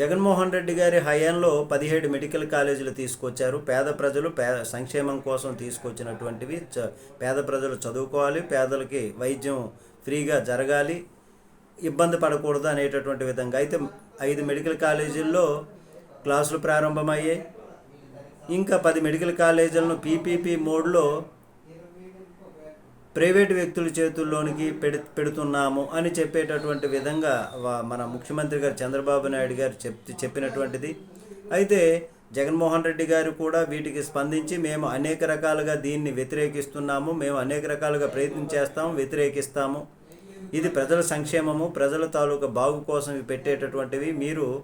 జగన్మోహన్ రెడ్డి గారి హయాంలో పదిహేడు మెడికల్ కాలేజీలు తీసుకొచ్చారు. పేద ప్రజలు పేద సంక్షేమం కోసం తీసుకొచ్చినటువంటివి చ- పేద ప్రజలు చదువుకోవాలి పేదలకి వైద్యం ఫ్రీగా జరగాలి ఇబ్బంది పడకూడదు అనేటటువంటి విధంగా. అయితే ఐదు మెడికల్ కాలేజీల్లో క్లాసులు ప్రారంభమయ్యాయి. ఇంకా పది మెడికల్ కాలేజీలను పీపీపీ మోడ్లో ప్రైవేటు వ్యక్తుల చేతుల్లోనికి పెడు పెడుతున్నాము అని చెప్పేటటువంటి విధంగా వా- మన ముఖ్యమంత్రి గారు చంద్రబాబు నాయుడు గారు చెప్ చెప్పినటువంటిది. అయితే జగన్మోహన్ రెడ్డి గారు కూడా వీటికి స్పందించి మేము అనేక రకాలుగా దీన్ని వ్యతిరేకిస్తున్నాము మేము అనేక రకాలుగా ప్రయత్నం చేస్తాము వ్యతిరేకిస్తాము. ఇది ప్రజల సంక్షేమము ప్రజల తాలూకా బాగు కోసం పెట్టేటటువంటివి. మీరు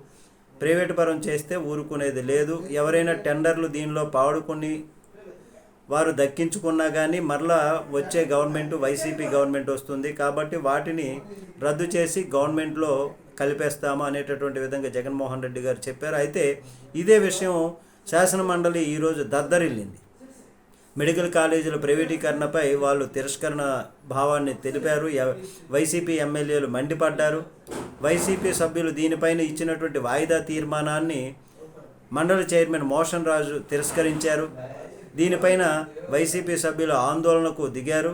ప్రైవేటు పరం చేస్తే ఊరుకునేది లేదు. ఎవరైనా టెండర్లు దీనిలో పాడుకొని వారు దక్కించుకున్నా కానీ మరలా వచ్చే గవర్నమెంట్ వైసీపీ గవర్నమెంట్ వస్తుంది. కాబట్టి వాటిని రద్దు చేసి గవర్నమెంట్లో కలిపేస్తాము అనేటటువంటి విధంగా జగన్మోహన్ రెడ్డి గారు చెప్పారు. అయితే ఇదే విషయం శాసన మండలి ఈరోజు దద్దరిల్లింది. మెడికల్ కాలేజీల ప్రైవేటీకరణపై వాళ్ళు తిరస్కరణ భావాన్ని తెలిపారు. వైసీపీ ఎమ్మెల్యేలు మండిపడ్డారు. వైసీపీ సభ్యులు దీనిపైన ఇచ్చినటువంటి వాయిదా తీర్మానాన్ని మండలి చైర్మన్ మోషన్ రాజు తిరస్కరించారు. దీనిపైన వైసీపీ సభ్యులు ఆందోళనకు దిగారు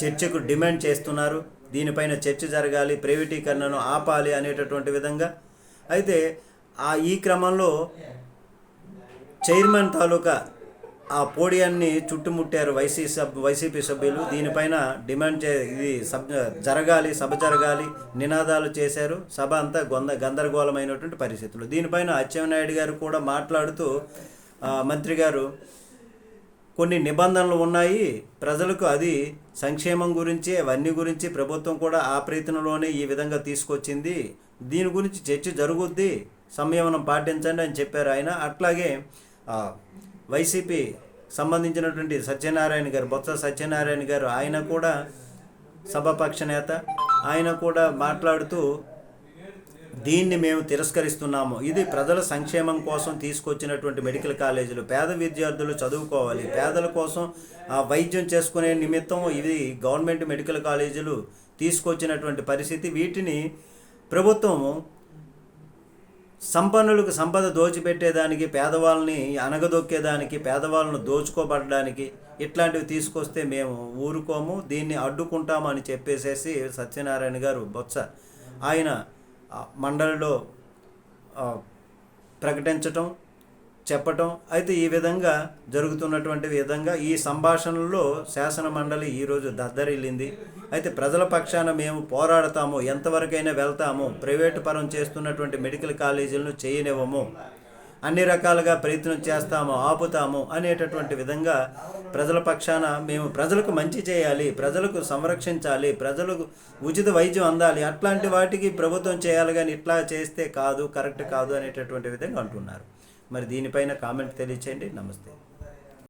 చర్చకు డిమాండ్ చేస్తున్నారు దీనిపైన చర్చ జరగాలి ప్రైవేటీకరణను ఆపాలి అనేటటువంటి విధంగా. అయితే ఆ ఈ క్రమంలో చైర్మన్ తాలూకా ఆ పోడియాన్ని చుట్టుముట్టారు వైసీ సబ్ వైసీపీ సభ్యులు. దీనిపైన డిమాండ్ చే ఇది సబ్ జరగాలి సభ జరగాలి నినాదాలు చేశారు. సభ అంతా గొంద గందరగోళమైనటువంటి పరిస్థితులు. దీనిపైన అచ్చెన్నాయుడు గారు కూడా మాట్లాడుతూ మంత్రి గారు కొన్ని నిబంధనలు ఉన్నాయి. ప్రజలకు అది సంక్షేమం గురించి అవన్నీ గురించి ప్రభుత్వం కూడా ఆ ప్రయత్నంలోనే ఈ విధంగా తీసుకొచ్చింది. దీని గురించి చర్చ జరుగుద్ది. సంయమనం పాటించండి అని చెప్పారు ఆయన. అట్లాగే వైసీపీ సంబంధించినటువంటి సత్యనారాయణ గారు బొత్స సత్యనారాయణ గారు ఆయన కూడా సభాపక్ష నేత. ఆయన కూడా మాట్లాడుతూ దీన్ని మేము తిరస్కరిస్తున్నాము. ఇది ప్రజల సంక్షేమం కోసం తీసుకొచ్చినటువంటి మెడికల్ కాలేజీలు. పేద విద్యార్థులు చదువుకోవాలి. పేదల కోసం వైద్యం చేసుకునే నిమిత్తం ఇది గవర్నమెంట్ మెడికల్ కాలేజీలు తీసుకొచ్చినటువంటి పరిస్థితి. వీటిని ప్రభుత్వము సంపన్నులకు సంపద దోచిపెట్టేదానికి పేదవాళ్ళని అనగదొక్కేదానికి పేదవాళ్ళను దోచుకోబడడానికి ఇట్లాంటివి తీసుకొస్తే మేము ఊరుకోము. దీన్ని అడ్డుకుంటాము అని చెప్పేసేసి సత్యనారాయణ గారు బొత్స. ఆయన మండలిలో ప్రకటించటం చెప్పటం అయితే ఈ విధంగా జరుగుతున్నటువంటి విధంగా ఈ సంభాషణలో శాసన మండలి ఈరోజు దద్దరిల్లింది. అయితే ప్రజల పక్షాన మేము పోరాడతాము ఎంతవరకైనా వెళ్తాము ప్రైవేటు పరం చేస్తున్నటువంటి మెడికల్ కాలేజీలను చేయనివ్వము. అన్ని రకాలుగా ప్రయత్నం చేస్తాము ఆపుతాము అనేటటువంటి విధంగా ప్రజల పక్షాన మేము ప్రజలకు మంచి చేయాలి ప్రజలకు సంరక్షించాలి ప్రజలకు ఉచిత వైద్యం అందాలి. అట్లాంటి వాటికి ప్రభుత్వం చేయాలి కానీ ఇట్లా చేస్తే కాదు కరెక్ట్ కాదు అనేటటువంటి విధంగా అంటున్నారు. మరి దీనిపైన కామెంట్ తెలియచేయండి. నమస్తే.